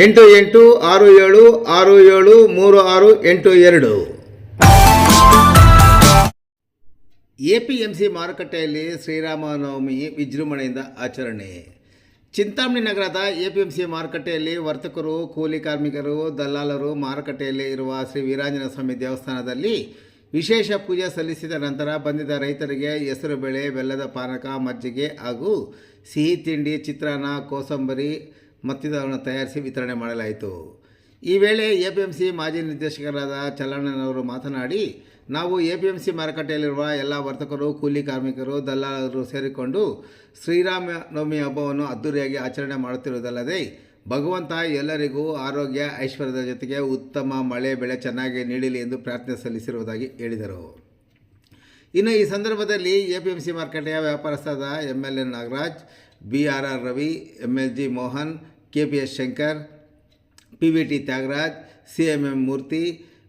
ಎಂಟು ಎಂಟು ಆರು ಏಳು ಆರು ಏಳು ಮೂರು ಆರು ಎಂಟು ಎರಡು. ಎ ಪಿ ಎಂ ಸಿ ಮಾರುಕಟ್ಟೆಯಲ್ಲಿ ಶ್ರೀರಾಮನವಮಿ ವಿಜೃಂಭಣೆಯಿಂದ ಆಚರಣೆ. ಚಿಂತಾಮಣಿ ನಗರದ ಎ ಪಿ ಎಂ ಸಿ ಮಾರುಕಟ್ಟೆಯಲ್ಲಿ ವರ್ತಕರು, ಕೂಲಿ ಕಾರ್ಮಿಕರು ದಲ್ಲಾಲರು ಮಾರುಕಟ್ಟೆಯಲ್ಲಿ ಇರುವ ಶ್ರೀ ವೀರಾಂಜನ ಸ್ವಾಮಿ ದೇವಸ್ಥಾನದಲ್ಲಿ ವಿಶೇಷ ಪೂಜೆ ಸಲ್ಲಿಸಿದ ನಂತರ ಬಂದಿದ್ದ ರೈತರಿಗೆ ಹೆಸರು, ಬೆಳೆ, ಬೆಲ್ಲದ ಪಾನಕ, ಮಜ್ಜಿಗೆ ಹಾಗೂ ಸಿಹಿ ತಿಂಡಿ, ಚಿತ್ರಾನ್ನ, ಕೋಸಂಬರಿ ಮತ್ತಿದವನ್ನು ತಯಾರಿಸಿ ವಿತರಣೆ ಮಾಡಲಾಯಿತು. ಈ ವೇಳೆ ಎ ಮಾಜಿ ನಿರ್ದೇಶಕರಾದ ಚಲಣ್ಣನವರು ಮಾತನಾಡಿ, ನಾವು ಎ ಪಿ ಎಂ ಸಿ ಮಾರುಕಟ್ಟೆಯಲ್ಲಿರುವ ಎಲ್ಲ ವರ್ತಕರು, ಕೂಲಿ ಕಾರ್ಮಿಕರು ದಲ್ಲಾಳರು ಸೇರಿಕೊಂಡು ಶ್ರೀರಾಮ ನವಮಿ ಹಬ್ಬವನ್ನು ಅದ್ದೂರಿಯಾಗಿ ಆಚರಣೆ ಮಾಡುತ್ತಿರುವುದಲ್ಲದೆ, ಭಗವಂತ ಎಲ್ಲರಿಗೂ ಆರೋಗ್ಯ, ಐಶ್ವರ್ಯದ ಜೊತೆಗೆ ಉತ್ತಮ ಮಳೆ, ಬೆಳೆ ಚೆನ್ನಾಗಿ ನೀಡಲಿ ಎಂದು ಪ್ರಾರ್ಥನೆ ಸಲ್ಲಿಸಿರುವುದಾಗಿ ಹೇಳಿದರು. ಇನ್ನು ಈ ಸಂದರ್ಭದಲ್ಲಿ ಎ ಪಿ ಎಂ ಸಿ ಮಾರುಕಟ್ಟೆಯ ವ್ಯಾಪಾರಸ್ಥಾದ M L N Nagaraj, B R R Ravi M L G Mohan K P S Shankar P V T Thyagaraj C M M Murthy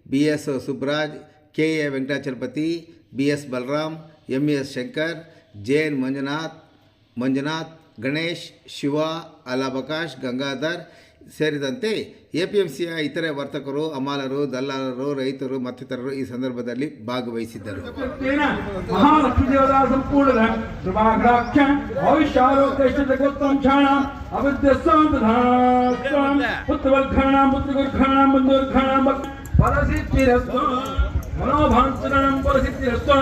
B S Subraj K A Venkatachalapathi B S Balaram M S Shankar J N Manjunath Manjunath Ganesh Shiva Allabakash Gangadhar ಸೇರಿದಂತೆ A P M ಸಿಯ ಇತರೆ ವರ್ತಕರು ಅಮಾಲರು ದಲ್ಲಾಳರು ರೈತರು ಮತ್ತಿತರರು ಈ ಸಂದರ್ಭದಲ್ಲಿ ಭಾಗವಹಿಸಿದ್ದರು तेन महालक्ष्मी देवता संपूर्ण कृपाग्राख्य भविष्यारोग्यष्टोत्तम क्षाण अविद्यस्वाम पुत्रवल्खाणां पुत्रगुर्खाणां बन्धुर्खाणां ಫಲಸಿದ್ಧಿರಸ್ತು ಮನೋಭಾಂಚರಣಂ ಫಲಸಿದ್ಧಿರಸ್ತು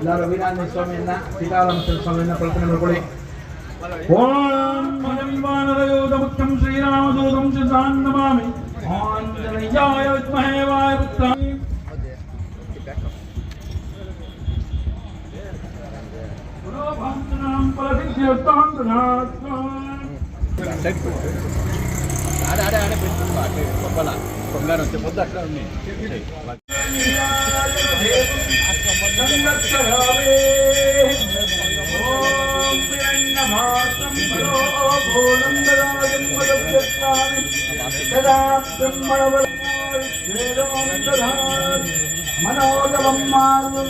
ಎಲ್ಲರೂ ವೀರಾಂಜನೇಯ ಸ್ವಾಮಿಯನ್ನ ಸೀತಾರಾಮ ಸ್ವಾಮಿಯನ್ನ ಪ್ರಾರ್ಥನೆ ಮಾಡ್ಕೊಳ್ಳಿ ಓಂ ಮನವಿಮಾನರಯೋಧಮುತ್ತಂ ಶ್ರೀರಾಮದೂತಂ ಶಿಸಾನ್ ನಮಾಮಿ ಆಂಜನೇಯಾಯ ವಿದ್ಮಹೇ ఆడే ఆడే ఆడే పెట్టుకో అట్లే గొప్పల కొంగారు వచ్చే పొద్దు అట్లా మనోగమం మార్గం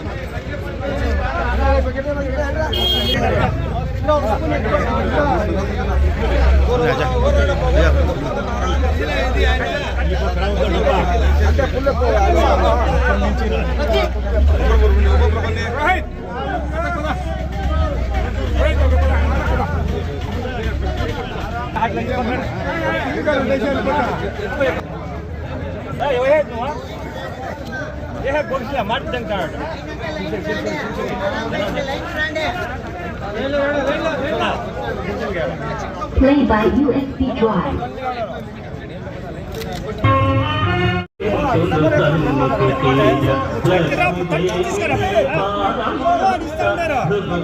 Hey, wait, no, huh? ఏ గొడిసిలా మార్చం card Play by USB drive.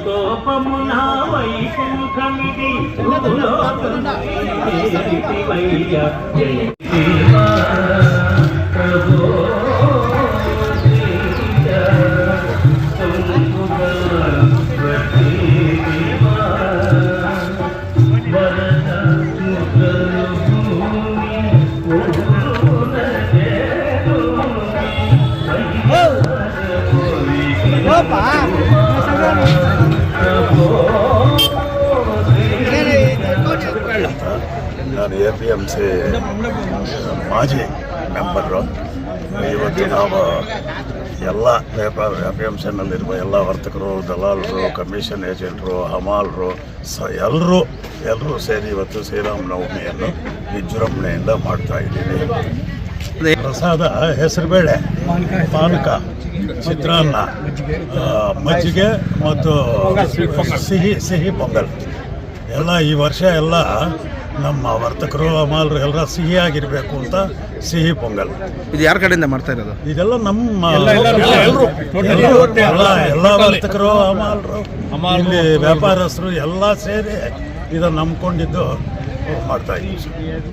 కోపమునా వైకుంఠమిది ప్రభు ಸಿ ಮಾಜಿ ಮೆಂಬರು ಇವತ್ತು ನಾವು ಎಲ್ಲ ವ್ಯಾಪಾರ ಎಫ್ ಎಂ ಸಿನಲ್ಲಿರುವ ಎಲ್ಲ ವರ್ತಕರು, ದಲಾಲರು, ಕಮಿಷನ್ ಏಜೆಂಟರು, ಹಮಾಲರು, ಸ ಎಲ್ಲರೂ ಎಲ್ಲರೂ ಸೇರಿ ಇವತ್ತು ಶ್ರೀರಾಮನವಮಿಯನ್ನು ವಿಜೃಂಭಣೆಯಿಂದ ಮಾಡ್ತಾ ಇದ್ದೀವಿ. ಪ್ರಸಾದ ಹೆಸರುಬೇಳೆ ಪಾನಕ, ಚಿತ್ರಾನ್ನ ಮಜ್ಜಿಗೆ ಮತ್ತು ಸಿಹಿ ಸಿಹಿ ಪೊಂಗಲ್. ಎಲ್ಲ ಈ ವರ್ಷ ಎಲ್ಲ ನಮ್ಮ ವರ್ತಕರು ಅಮಾಲರು ಎಲ್ಲ ಸಿಹಿಯಾಗಿರಬೇಕು ಅಂತ ಸಿಹಿ ಪೊಂಗಲ್. ಇದು ಯಾರ ಕಡೆಯಿಂದ ಮಾಡ್ತಾ ಇರೋದು? ಇದೆಲ್ಲ ನಮ್ಮ ಎಲ್ಲರೂ ಎಲ್ಲ ಎಲ್ಲ ವರ್ತಕರು ಅಮಾಲರು. ಇಲ್ಲಿ ವ್ಯಾಪಾರಸ್ಥರು ಎಲ್ಲ ಸೇರಿ ಇದನ್ನು ನಂಬ್ಕೊಂಡಿದ್ದು ಮಾಡ್ತಾ ಇದ್ದೀವಿ